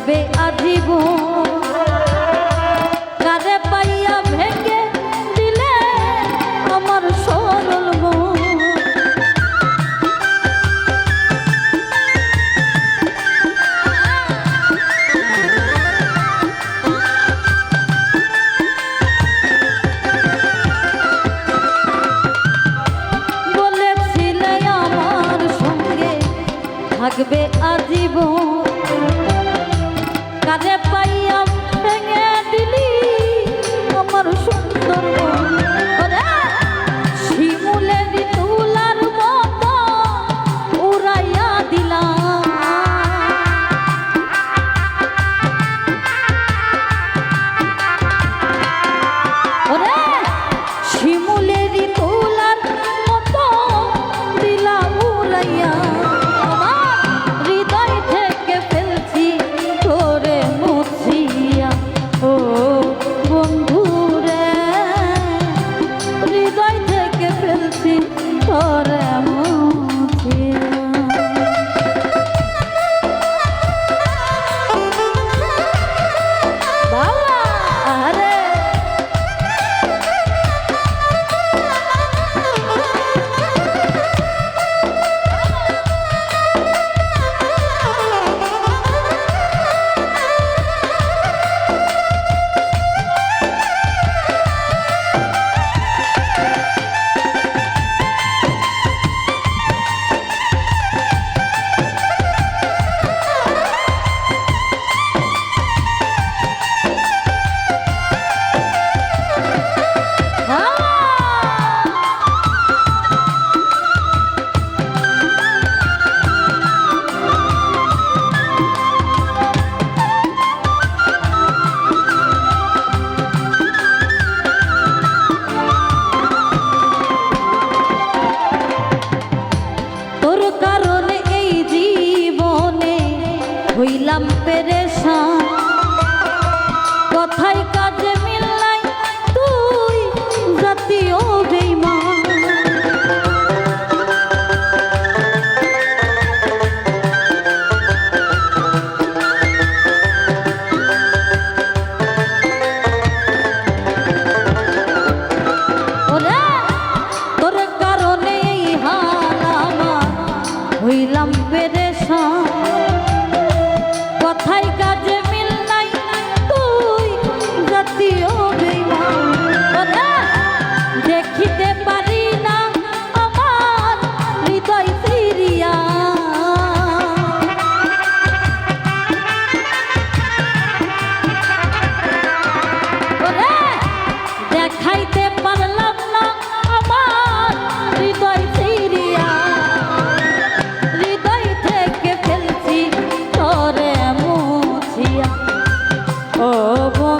থাকবে আজীব কারে পাইয়া ভেঙে দিলে আমার সরল থাকবে আজীবন Don't go. হইলাম পেরেশান। Oh, boy.